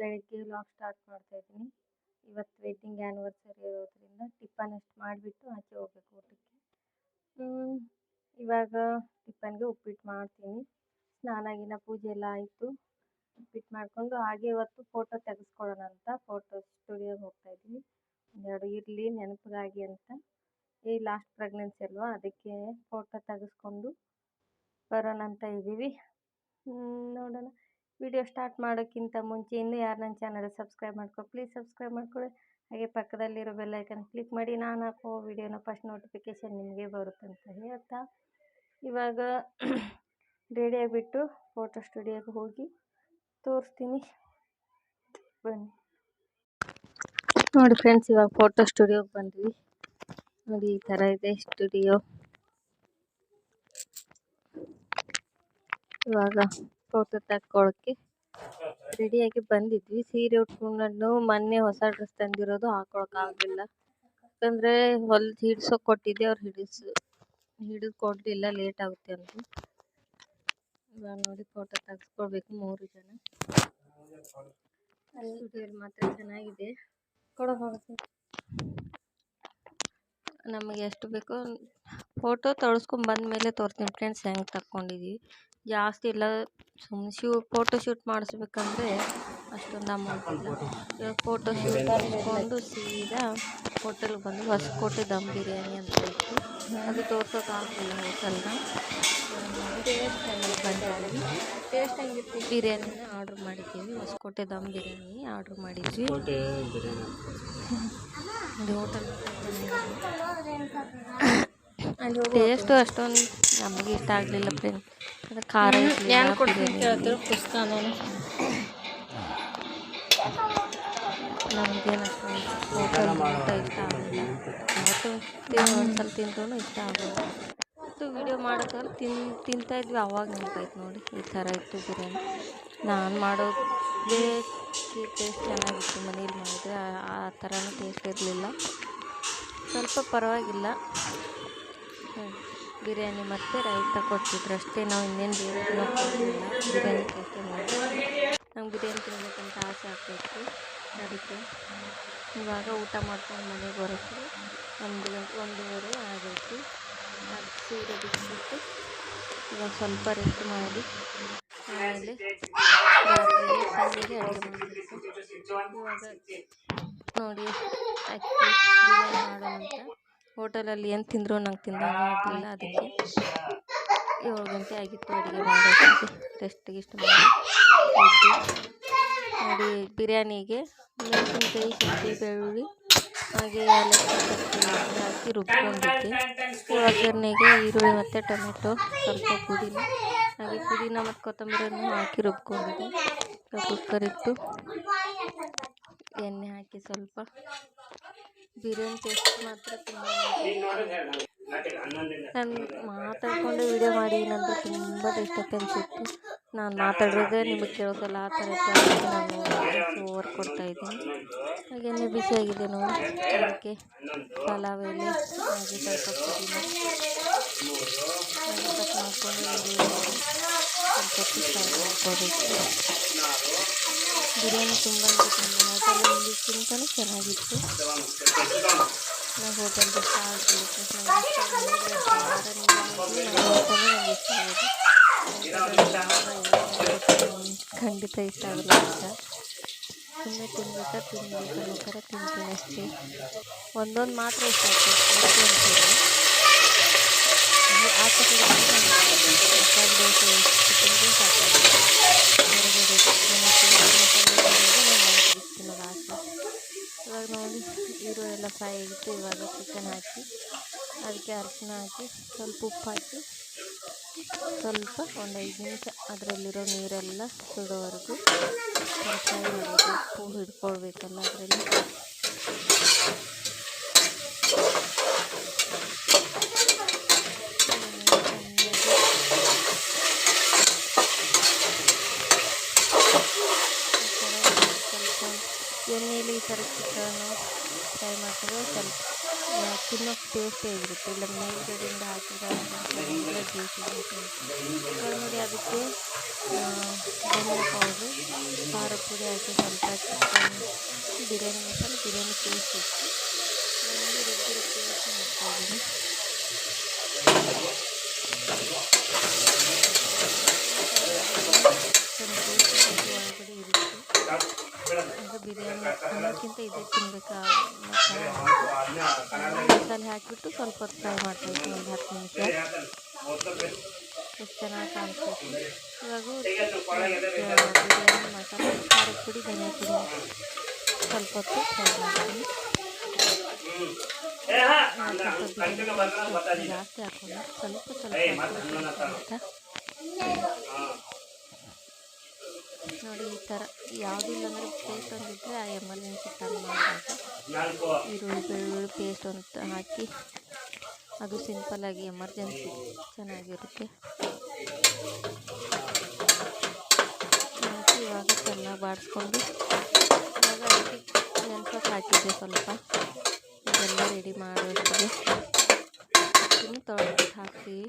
ಬೆಳಗ್ಗೆ vlog start ಮಾಡ್ತಾ ಇದ್ದೀನಿ. ಇವತ್ತು ವೆಡ್ಡಿಂಗ್ ಆ್ಯನಿವರ್ಸರಿ ಇರೋದ್ರಿಂದ ಟಿಫನ್ ಅಷ್ಟು ಮಾಡಿಬಿಟ್ಟು ಆಚೆ ಹೋಗ್ಬೇಕು ಊಟಕ್ಕೆ. ಇವಾಗ ಟಿಫನ್ಗೆ ಉಪ್ಪಿಟ್ಟು ಮಾಡ್ತೀನಿ. ಸ್ನಾನ ಗಿನ ಪೂಜೆ ಎಲ್ಲ ಆಯಿತು. ಉಪ್ಪಿಟ್ಟು ಮಾಡಿಕೊಂಡು ಹಾಗೆ ಇವತ್ತು ಫೋಟೋ ತೆಗೆಸ್ಕೊಳ್ಳೋಣ ಅಂತ ಫೋಟೋ ಸ್ಟುಡಿಯೋಗೆ ಹೋಗ್ತಾ ಒಂದೆರಡು ಇರಲಿ, ನೆನಪಿಗಾಗಿ ಅಂತ. ಈ ಲಾಸ್ಟ್ ಪ್ರೆಗ್ನೆನ್ಸಿ ಅಲ್ವಾ? ಅದಕ್ಕೆ ಫೋಟೋ ತೆಗೆಸ್ಕೊಂಡು ಬರೋಣ ಅಂತ ಇದ್ದೀವಿ ನೋಡೋಣ. ವಿಡಿಯೋ ಸ್ಟಾರ್ಟ್ ಮಾಡೋಕ್ಕಿಂತ ಮುಂಚೆ ಇನ್ನೂ ಯಾರು ನನ್ನ ಚಾನಲ್ ಸಬ್ಸ್ಕ್ರೈಬ್ ಮಾಡ್ಕೊ ಪ್ಲೀಸ್ ಸಬ್ಸ್ಕ್ರೈಬ್ ಮಾಡ್ಕೊಳ್ಳಿ ಹಾಗೆ ಪಕ್ಕದಲ್ಲಿರೋ ಬೆಲ್ಲೈಕನ್ ಕ್ಲಿಕ್ ಮಾಡಿ, ನಾನು ಹಾಕೋ ವಿಡಿಯೋನ ಫಸ್ಟ್ ನೋಟಿಫಿಕೇಷನ್ ನಿಮಗೆ ಬರುತ್ತೆ ಅಂತ ಹೇಳ್ತಾ. ಇವಾಗ ರೆಡಿ ಬಿಟ್ಟು ಫೋಟೋ ಸ್ಟುಡಿಯೋಗೆ ಹೋಗಿ ತೋರಿಸ್ತೀನಿ. ಬನ್ನಿ. ನೋಡಿ ಫ್ರೆಂಡ್ಸ್ ಇವಾಗ ಫೋಟೋ ಸ್ಟುಡಿಯೋಗೆ ಬಂದ್ವಿ. ನೋಡಿ ಈ ಥರ ಇದೆ ಸ್ಟುಡಿಯೋ ಇವಾಗ ಫೋಟೋ ತಕ್ಕೊಳ್ಳೋಕ್ಕೆ ರೆಡಿಯಾಗಿ ಬಂದಿದ್ವಿ. ಸೀರೆ ಉಟ್ಕೊಂಡು ಮೊನ್ನೆ ಹೊಸ ಡ್ರೆಸ್ ತಂದಿರೋದು ಹಾಕೊಳಕ್ಕಾಗಲಿಲ್ಲ ಯಾಕಂದರೆ ಹೊಲ್ದು ಹಿಡ್ಸೋಕೆ ಕೊಟ್ಟಿದ್ದೆ ಅವ್ರು ಹಿಡಿಸ್ ಹಿಡಿದು ಕೊಡಲಿಲ್ಲ ಲೇಟ್ ಆಗುತ್ತೆ ಅಂತ. ಇವಾಗ ನೋಡಿ ಫೋಟೋ ತೆಗೆಸ್ಕೊಳ್ಬೇಕು ಮೂರು ಜನ. ಸ್ಟುಡಿಯೋಲಿ ಮಾತ್ರ ಚೆನ್ನಾಗಿದೆ. ನಮಗೆ ಎಷ್ಟು ಬೇಕೋ ಫೋಟೋ ತೊಳ್ಸ್ಕೊಂಡ್ ಬಂದ ಮೇಲೆ ತೋರಿಸ್ತೀನಿ. ಫ್ರೆಂಡ್ಸ್ ಹೆಂಗೆ ತಕ್ಕೊಂಡಿದ್ದೀವಿ ಜಾಸ್ತಿ ಇಲ್ಲ. ಸುಮ್ಮನೆ ಶೂ ಫೋಟೋ ಶೂಟ್ ಮಾಡಿಸ್ಬೇಕಂದ್ರೆ ಅಷ್ಟೊಂದು ಅಮೌಂಟ್ ಇಲ್ಲ. ಇವಾಗ ಫೋಟೋ ಶೂಟ್ ಮಾಡಿಸ್ಕೊಂಡು ಸೀದಾ ಹೋಟೆಲ್ಗೆ ಬಂದು ಹೊಸಕೋಟೆ ದಮ್ ಬಿರಿಯಾನಿ ಅಂತ ಇತ್ತು ಅದು ತೋರ್ಸೋಕ್ಕಾಗಲಿಲ್ಲ ಹೋಟೆಲ್ನ ಟೇಸ್ಟ್ ಬಂದಿದ್ದೀವಿ ಟೇಸ್ಟ್ ಹೆಂಗಿತ್ತು ಬಿರಿಯಾನಿನ ಆರ್ಡ್ರ್ ಮಾಡಿದ್ದೀವಿ. ಹೊಸಕೋಟೆ ದಮ್ ಬಿರಿಯಾನಿ ಆರ್ಡ್ರ್ ಮಾಡಿದ್ವಿ. ಅಲ್ಲಿ ಹೋಟೆಲ್ ಟೇಸ್ಟು ಅಷ್ಟೊಂದು ನಮಗೆ ಇಷ್ಟ ಆಗಲಿಲ್ಲ ಫ್ರೆಂಡ್ ಅದು ಖಾರ ಇರಲಿಲ್ಲ ನಮಗೇನು ಅಷ್ಟೊಂದು ಹೋಟೆಲ್ ಊಟ ಇಷ್ಟ ಆಗಲಿಲ್ಲ ಮತ್ತು ಒಂದ್ಸಲ ತಿಂದ್ರೂ ಇಷ್ಟ ಆಗಲ್ಲ. ಮತ್ತು ವಿಡಿಯೋ ಮಾಡೋದ್ರಲ್ಲಿ ತಿನ್ ತಿಂತಾ ಇದ್ವಿ ಅವಾಗ ನೆನಪಾಯ್ತು ನೋಡಿ ಈ ಥರ ಇತ್ತು ಬಿರಿಯಾನಿ. ನಾನು ಮಾಡೋದೇ ಟೇಸ್ಟ್ ಚೆನ್ನಾಗಿತ್ತು ಮನೇಲಿ ಮಾಡಿದ್ರೆ ಆ- ಥರನೂ ಟೇಸ್ಟ್ ಇರಲಿಲ್ಲ. ಸ್ವಲ್ಪ ಪರವಾಗಿಲ್ಲ. ಬಿರಿಯಾನಿ ಮತ್ತು ರೈತ ಕೊಟ್ಟಿದ್ರು. ಅಷ್ಟೇ, ನಾವು ಇನ್ನೇನು ಬೇರೆ ಬಿರಿಯಾನಿ ಟೇಸ್ಟೇ ಮಾಡಿ ನಂಗೆ ಬಿರಿಯಾನಿ ತಿನ್ಬೇಕಂತ ಆಸೆ ಆಗ್ತಾಯಿತ್ತು ಅದಕ್ಕೆ ಇವಾಗ ಊಟ ಮಾಡ್ಕೊಂಡು ಮನೆಗೆ ಬರೋಕ್ಕೆ ಒಂದು ಗಂಟೆ ಒಂದೂವರೆ ಆಗೈತಿ. ಅದು ಸೀರೆ ಬಿಟ್ಟುಬಿಟ್ಟು ಇವಾಗ ಸ್ವಲ್ಪ ರೆಸ್ಟ್ ಮಾಡಿ. ಆಮೇಲೆ ಅಡುಗೆ ಇವಾಗ ನೋಡಿ, ಅಕ್ಕಿ ಬಿರಿಯಾನಿ ಮಾಡೋಣ ಹೋಟೆಲಲ್ಲಿ ಏನು ತಿಂದರೂ ನಂಗೆ ತಿಂದಂಗೆ ಆಗಲಿಲ್ಲ ಅದಕ್ಕೆ ಏಳು ಗಂಟೆ ಆಗಿತ್ತು ಅಡುಗೆ ಮಾಡೋದಕ್ಕೆ. ರೆಸ್ಟ್ ಗಿಸ್ಟ್ ಮಾಡಿ ಎದ್ದು ನೋಡಿ ಬಿರಿಯಾನಿಗೆ ಮೆಣಸಿನ್ಕಾಯಿ ಶುಂಠಿ ಬೆಳ್ಳುಳ್ಳಿ ಹಾಗೆ ಏಲಕ್ಕಿ ಹಾಕಿ ರುಬ್ಕೊಂಡಿದ್ದೆ. ಒಗ್ಗರಣೆಗೆ ಈರುಳ್ಳಿ ಮತ್ತು ಟೊಮೆಟೊ ಸ್ವಲ್ಪ ಪುದೀನ ಹಾಗೆ ಪುದೀನ ಮತ್ತು ಕೊತ್ತಂಬರಿಯನ್ನು ಹಾಕಿ ರುಬ್ಕೊಂಡಿದ್ದೆ. ಕುಕ್ಕರ್ ಇಟ್ಟು ಎಣ್ಣೆ ಹಾಕಿ ಸ್ವಲ್ಪ ಬಿರಿಯಾನಿ ಟೇಸ್ಟ್ ಮಾತ್ರ ತುಂಬ ನಾನು ಮಾತಾಡ್ಕೊಂಡು ವಿಡಿಯೋ ಮಾಡಿ ನಂದು ತುಂಬ ಟೇಸ್ಟ್ ಅನಿಸುತ್ತೆ. ನಾನು ಮಾತಾಡೋದೆ ನಿಮಗೆ ಕೇಳೋದಲ್ಲ ಆ ಥರ ನಾನು ಓವರ್ ಕೊಡ್ತಾ ಇದ್ದೀನಿ. ಹಾಗೆ ಎಣ್ಣೆ ಬಿಸಿಯಾಗಿದೆ ನೋಡಿ? ಅದಕ್ಕೆ ಪಲಾವ್ ಎಲೆ ಹಾಗೆ ಸ್ವಲ್ಪ ಕಟ್ ಮಾಡಿಕೊಂಡು ಸ್ವಲ್ಪ ಬಿರಿಯಾನಿ ತುಂಬ ಹೋಟೆಲಲ್ಲಿಗಿಂತಲೂ ಚೆನ್ನಾಗಿತ್ತು ನಾವು ಹೋಟೆಲ್ ಇಷ್ಟ ಆಗಲಿಲ್ಲ ನನಗೆ ಇಷ್ಟ ಹೋಟೆಲ್ ಆಗೋದು ಖಂಡಿತ ಇಷ್ಟ ಆಗಲ್ಲ ಅಂತ. ಸುಮ್ಮನೆ ತಿನ್ಬೇಕಾ ತಿನ್ಬೇಕು ಅನ್ನೋ ಥರ ತಿಂತೀನಿ ಅಷ್ಟೇ. ಒಂದೊಂದು ಮಾತ್ರ ಇಷ್ಟ ಆಗ್ತದೆ. ಆ ಮಸಾಲೆ ದೋಸೆ ಹೊರಗಡೆ ಮನೆ ತಿನ್ನೋದು ಮಸಾಲೆ ದೋಸೆಗೆ ನಾನು ತಿನ್ನೋದು ಆಸೆ ಇವಾಗ ನೋಡಿ ಈರುಳ್ಳಿ ಎಲ್ಲ ಫ್ರೈ ಆಗಿತ್ತು ಇವಾಗ ಚಿಕನ್ ಹಾಕಿ, ಅದಕ್ಕೆ ಅರಿಶಿನ ಹಾಕಿ, ಸ್ವಲ್ಪ ಉಪ್ಪು ಹಾಕಿ, ಸ್ವಲ್ಪ ಒಂದು ಐದು ನಿಮಿಷ ಅದರಲ್ಲಿರೋ ನೀರೆಲ್ಲ ಸುಡೋವರೆಗೂ ಫ್ರೈ ಉಪ್ಪು ಹಿಡ್ಕೊಳ್ಬೇಕಲ್ಲ ಅದರಲ್ಲಿ ಸ್ವಲ್ಪ ಎಣ್ಣೆಯಲ್ಲಿ ಈ ಥರ ಚಿಕನ್ನು ಫ್ರೈ ಮಾಡ್ಕೊಂಡು ಸ್ವಲ್ಪ ತಿನ್ನೋಕ್ಕೆ ಟೇಸ್ಟಿ ಆಗಿರುತ್ತೆ ಇಲ್ಲ ಮೇಲ್ಗಡೆಯಿಂದ ಹಾಕಿದ್ರೆ ಜ್ಯೂಸಿ ಇವಾಗ ನೋಡಿ ಅದಕ್ಕೆ ಆ, ಧನಿಯಾ ಪೌಡ್ರು ಖಾರ ಪುಡಿ ಹಾಕಿ ಸ್ವಲ್ಪ ಚಿಕನ್ ಬಿರಿಯಾನಿ ಮಸಾಲೆ ಬಿರಿಯಾನಿ ಪೇಸ್ಟ್ ಇತ್ತು ಒಂದು ರುಬ್ಬಿರೋ ಪೇಸ್ಟ್ ಮಾಡ್ತಾಯಿದ್ದೀನಿ ಒಳಗಡೆ ಇರುತ್ತೆ ಅಂದರೆ ಬಿರಿಯಾನಿ ಅನ್ನೋಕ್ಕಿಂತ ಇದೇ ತಿನ್ಬೇಕಾ ಅನ್ನೋ ಥರ ಮಸಾಲೆ ಹಾಕಿಬಿಟ್ಟು ಸ್ವಲ್ಪ ಹೊತ್ತು ಫ್ರೈ ಮಾಡ್ತಾಯಿದ್ವಿ ಒಂದು ಹತ್ತು ನಿಮಿಷ ಎಷ್ಟು ಚೆನ್ನಾಗಿ ಕಾಣಿಸ್ತೈತಿ ಇವಾಗ ಬಿರಿಯಾನಿ ಮಸಾಲೆ ಖಾರದ ಪುಡಿ ಧನಿಯಾ ಪುಡಿ. ಸ್ವಲ್ಪ ಹೊತ್ತು ಫ್ರೈ ಮಾಡ್ತೀನಿ. ಸ್ವಲ್ಪ ಬಿರಿಯಾನಿ ಜಾಸ್ತಿ ಸ್ವಲ್ಪ ಸ್ವಲ್ಪ ನೋಡಿ ಈ ಥರ ಯಾವುದಿಲ್ಲ ಅಂದರೆ ಪೇಸ್ಟ್ ಒಂದಿದ್ದರೆ ಆ ಎಮರ್ಜೆನ್ಸಿ ತಂದು ಮಾಡಬೇಕು ಈರುಳ್ಳಿ ಬೆಳ್ಳುಳ್ಳಿ ಪೇಸ್ಟ್ ಅಂತ ಹಾಕಿ. ಅದು ಸಿಂಪಲ್ಲಾಗಿ ಎಮರ್ಜೆನ್ಸಿ ಚೆನ್ನಾಗಿರುತ್ತೆ. ಹಾಕಿ ಇವಾಗ ಚೆನ್ನಾಗಿ ಬಾಡಿಸ್ಕೊಂಡು ಇವಾಗ ನೆನ್ಸೋಕೆ ಹಾಕಿದ್ದೆ ಸ್ವಲ್ಪ. ಇದೆಲ್ಲ ರೆಡಿ ಇನ್ನು ತೊಳೆದ್ಬಿಟ್ಟು ಹಾಕ್ತೀವಿ.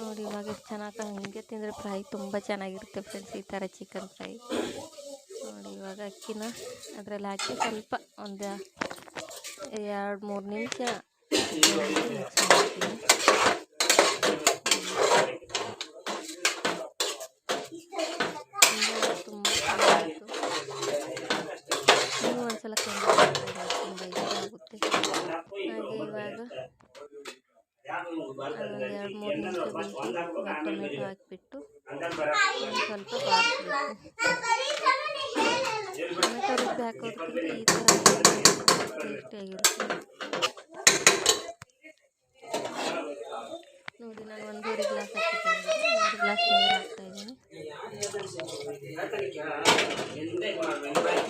ನೋಡಿ ಇವಾಗ ಚೆನ್ನಾಗಿ ಹಾಗೆ ತಿಂದರೆ ಫ್ರೈ ತುಂಬ ಚೆನ್ನಾಗಿರುತ್ತೆ ಫ್ರೆಂಡ್ಸ್, ಈ ಥರ ಚಿಕನ್ ಫ್ರೈ. ನೋಡಿ ಇವಾಗ ಅಕ್ಕಿನ ಅದರಲ್ಲಿ ಹಾಕಿ ಸ್ವಲ್ಪ ಒಂದು ಎರಡು ಮೂರು ನಿಮಿಷ ಮಿಕ್ಸ್ ಮಾಡ್ತೀನಿ ತುಂಬ ಚೆನ್ನಾಗಿತ್ತು ನೀವು ಒಂದ್ಸಲ ತುಂಬ ಇಷ್ಟ ಆಗುತ್ತೆ ಹಾಗೆ ಇವಾಗ ಅದೊಂದು ಎರಡು ಮೂರು ನಿಮಿಷ ಬೇಯಿಸಿ ಟೊಮೆಟೊ ಹಾಕಿಬಿಟ್ಟು ಒಂದು ಸ್ವಲ್ಪ ಬಾಡಿಸ್ಬೇಕು ಈ ಥರ ಟೇಸ್ಟಿಯಾಗಿರುತ್ತೆ ನೋಡಿ ನಾನು ಒಂದೂವರೆ ಗ್ಲಾಸ್ ಹಾಕಿದ್ದೀನಿ ಮೂರು ಗ್ಲಾಸ್ ಹಾಕ್ತಾ ಇದ್ದೀನಿ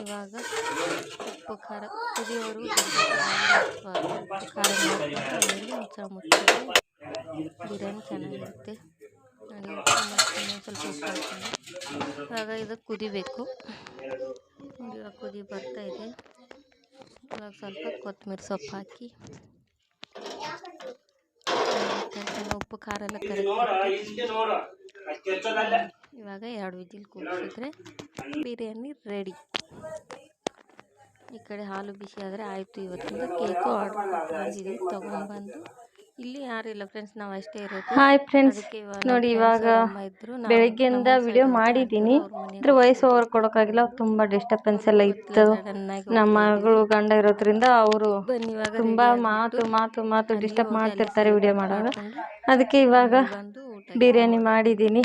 ಇವಾಗ ಉಪ್ಪು ಖಾರ ಕುದಿಯೋರು ಖಾರ ಆಮೇಲೆ ಮುಚ್ಚಳ ಮುಚ್ಚಿ ಬಿರಿಯಾನಿ ಚೆನ್ನಾಗಿರುತ್ತೆ. ಸ್ವಲ್ಪ ಉಪ್ಪು ಹಾಕ್ತೀನಿ. ಇವಾಗ ಇದು ಕುದಿಬೇಕು. ಇವಾಗ ಕುದಿ ಬರ್ತಾ ಇದೆ. ಇವಾಗ ಸ್ವಲ್ಪ ಕೊತ್ತಂಬರಿ ಸೊಪ್ಪು ಹಾಕಿ. ಉಪ್ಪು, ಖಾರ ಎಲ್ಲ ಕರೆಕ್ಟ್ ಇವಾಗ ಎರಡು ವಿಜಿಲ್ ಕೂಗಿಸಿದ್ರೆ ಬಿರಿಯಾನಿ ರೆಡಿ. ಈ ಕಡೆ ಹಾಲು ಬಿಸಿ ಆದರೆ ಆಯಿತು. ಇವತ್ತಿಂದ ಕೇಕು ಆರ್ಡ್ರ್ ಮಾಡಿದ್ವಿ ತೊಗೊಂಬಂದು ಇಲ್ಲಿ ಯಾರಿಲ್ಲ ಫ್ರೆಂಡ್ಸ್ ನಾವು ಅಷ್ಟೇ ಇರೋದು. ಹಾಯ್ ಫ್ರೆಂಡ್ಸ್ ನೋಡಿ ಇವಾಗ ಬೆಳಗ್ಗೆಯಿಂದ ವಿಡಿಯೋ ಮಾಡಿದ್ದೀನಿ. ಇದ್ರ ವಯಸ್ಸು ಓವರ್ ಕೊಡೋಕ್ಕಾಗಿಲ್ಲ ತುಂಬಾ ಡಿಸ್ಟರ್ಬೆನ್ಸ್ ಎಲ್ಲ ಇತ್ತು. ನಮ್ಮ ಮಗಳು ಗಂಡ ಇರೋದ್ರಿಂದ ಅವರು ತುಂಬಾ ಮಾತು ಮಾತು ಮಾತು ಡಿಸ್ಟರ್ಬ್ ಮಾಡ್ತಿರ್ತಾರೆ ವಿಡಿಯೋ ಮಾಡುವಾಗ ಅದಕ್ಕೆ ಇವಾಗ ಬಿರಿಯಾನಿ ಮಾಡಿದ್ದೀನಿ.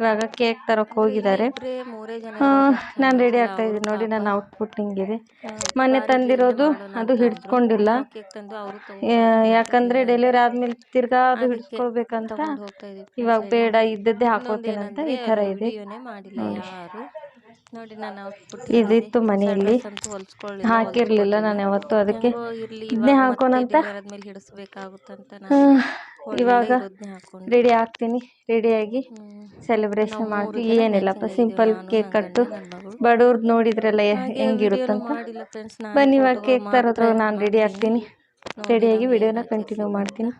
ಇವಾಗ ಕೇಕ್ ತರಕ್ ಹೋಗಿದ್ದಾರೆ. ನಾನು ರೆಡಿ ಆಗ್ತಾ ಇದ್ದೀನಿ ನೋಡಿ ನನ್ನ ಔಟ್ಪುಟ್ ಹಿಂಗಿದೆ ಇದೆ ಮೊನ್ನೆ ತಂದಿರೋದು ಅದು ಹಿಡ್ಸ್ಕೊಂಡಿಲ್ಲ ಯಾಕಂದ್ರೆ ಡೆಲಿವರಿ ಆದ್ಮೇಲೆ ತಿರ್ಗಾ ಅದು ಹಿಡ್ಸ್ಕೊಳ್ಬೇಕಂತ. ಇವಾಗ ಬೇಡ ಇದ್ದದ್ದೇ ಹಾಕೋತೀನಿ ಅಂತ ಈ ತರ ಇದೆ. ನೋಡಿ ನಾನು ಇದಿತ್ತು ಮನೆಯಲ್ಲಿ. ಹಾಕಿರ್ಲಿಲ್ಲ ನಾನು ಯಾವತ್ತು ಅದಕ್ಕೆ. ಇದನ್ನೇ ಹಾಕೋಣಂತ ಹಿಡಿಸ್ಬೇಕಾಗುತ್ತಂತ ಇವಾಗ ರೆಡಿ ಆಗ್ತೀನಿ ರೆಡಿಯಾಗಿ. ಸೆಲೆಬ್ರೇಷನ್ ಮಾಡ್ತೀನಿ ಮಾಡ್ತೀವಿ. ಏನಿಲ್ಲಪ್ಪ ಸಿಂಪಲ್ ಕೇಕ್ ಕಟ್ಟು. ಬಡವ್ರದ್ದು ನೋಡಿದ್ರಲ್ಲ ಹೆಂಗಿರುತ್ತಂತ ಬನ್ನಿ ಇವಾಗ ಕೇಕ್ ತರೋದ್ರ ನಾನು ರೆಡಿ ಆಗ್ತೀನಿ. ರೆಡಿಯಾಗಿ ವಿಡಿಯೋನ ಕಂಟಿನ್ಯೂ ಮಾಡ್ತೀನಿ.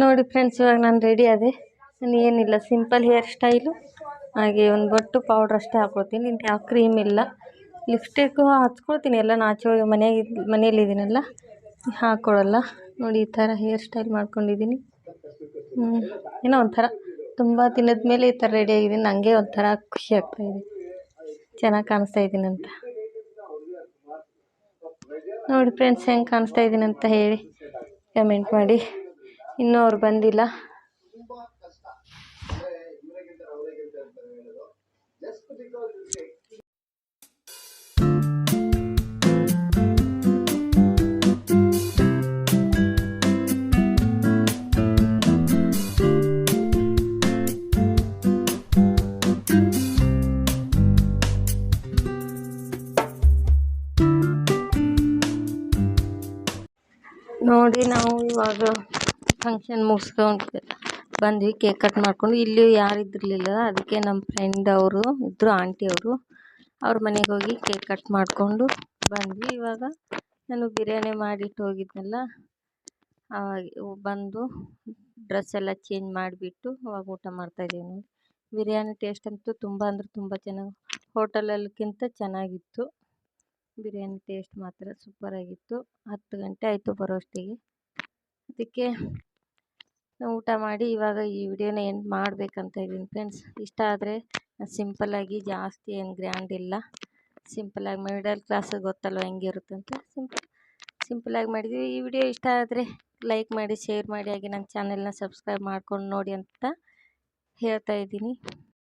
ನೋಡಿ ಫ್ರೆಂಡ್ಸ್ ಇವಾಗ ನಾನು ರೆಡಿ ಆದೆ. ನಾನು ಏನಿಲ್ಲ ಸಿಂಪಲ್ ಹೇರ್ ಸ್ಟೈಲು ಹಾಗೆ ಒಂದು ಬೊಟ್ಟು ಪೌಡ್ರ್ ಅಷ್ಟೇ ಹಾಕ್ಕೊಳ್ತೀನಿ ಯಾವ ಕ್ರೀಮ್ ಇಲ್ಲ. ಲಿಪ್ಸ್ಟಿಕ್ಕು ಹಚ್ಕೊಳ್ತೀನಿ. ಎಲ್ಲ ನಾಚುವಾಗ ಮನೆಯಾಗ ಮನೆಯಲ್ಲಿದ್ದೀನಲ್ಲ. ಹಾಕ್ಕೊಳ್ಳಲ್ಲ ನೋಡಿ, ಈ ಥರ ಹೇರ್ ಸ್ಟೈಲ್ ಮಾಡ್ಕೊಂಡಿದ್ದೀನಿ. ಏನೋ ಒಂಥರ. ತುಂಬ ದಿನದ ಮೇಲೆ ಈ ಥರ ರೆಡಿ ಆಗಿದ್ದೀನಿ. ನನಗೆ ಒಂಥರ ಖುಷಿ ಆಗ್ತಾಯಿದೆ ಚೆನ್ನಾಗಿ ಕಾಣಿಸ್ತಾ ಇದ್ದೀನಿ ಅಂತ. ನೋಡಿ ಫ್ರೆಂಡ್ಸ್ ಹೆಂಗೆ ಕಾಣಿಸ್ತಾ ಇದ್ದೀನಿ ಅಂತ ಹೇಳಿ ಕಮೆಂಟ್ ಮಾಡಿ. ಇನ್ನೂ ಅವ್ರು ಬಂದಿಲ್ಲ. ಇವಾಗ ಫಂಕ್ಷನ್ ಮುಗಿಸ್ಕೊಂಡು ಬಂದ್ವಿ ಕೇಕ್ ಕಟ್ ಮಾಡ್ಕೊಂಡು. ಇಲ್ಲಿ ಯಾರು ಇದ್ದಿರಲಿಲ್ಲ ಅದಕ್ಕೆ ನಮ್ಮ ಫ್ರೆಂಡ್ ಅವರು ಇದ್ದರು ಆಂಟಿ ಅವರು. ಅವ್ರ ಮನೆಗೆ ಹೋಗಿ ಕೇಕ್ ಕಟ್ ಮಾಡಿಕೊಂಡು ಬಂದ್ವಿ. ಇವಾಗ ನಾನು ಬಿರಿಯಾನಿ ಮಾಡಿಟ್ಟು ಹೋಗಿದ್ನಲ್ಲ ಬಂದು ಡ್ರೆಸ್ ಎಲ್ಲ ಚೇಂಜ್ ಮಾಡಿಬಿಟ್ಟು ಅವಾಗ ಊಟ ಮಾಡ್ತಾಯಿದ್ದೀನಿ ಬಿರಿಯಾನಿ ಟೇಸ್ಟ್ ಅಂತೂ ತುಂಬ ಅಂದರೆ ತುಂಬ ಚೆನ್ನಾಗಿ ಹೋಟೆಲಲ್ಲಿಗಿಂತ ಚೆನ್ನಾಗಿತ್ತು. ಬಿರಿಯಾನಿ ಟೇಸ್ಟ್ ಮಾತ್ರ ಸೂಪರಾಗಿತ್ತು ಹತ್ತು ಗಂಟೆ ಆಯಿತು ಬರೋಷ್ಟಿಗೆ. ಅದಕ್ಕೆ ಊಟ ಮಾಡಿ ಇವಾಗ ಈ ವಿಡಿಯೋನ ಎಂಡ್ ಮಾಡಬೇಕಂತ ಇದ್ದೀನಿ ಫ್ರೆಂಡ್ಸ್ ಇಷ್ಟ ಆದರೆ ಸಿಂಪಲ್ಲಾಗಿ ಜಾಸ್ತಿ ಏನು ಗ್ರ್ಯಾಂಡ್ ಇಲ್ಲ. ಸಿಂಪಲ್ಲಾಗಿ ಮಿಡಲ್ ಕ್ಲಾಸ್ ಗೊತ್ತಲ್ವ ಹೆಂಗಿರುತ್ತೆ ಅಂತ ಸಿಂಪಲ್ ಸಿಂಪಲ್ಲಾಗಿ ಮಾಡಿದ್ವಿ ಈ ವಿಡಿಯೋ ಇಷ್ಟ ಆದರೆ ಲೈಕ್ ಮಾಡಿ ಶೇರ್ ಮಾಡಿ, ಹಾಗೆ ನನ್ನ ಚಾನೆಲ್ನ ಸಬ್ಸ್ಕ್ರೈಬ್ ಮಾಡ್ಕೊಂಡು ನೋಡಿ ಅಂತ ಹೇಳ್ತಾ ಇದ್ದೀನಿ.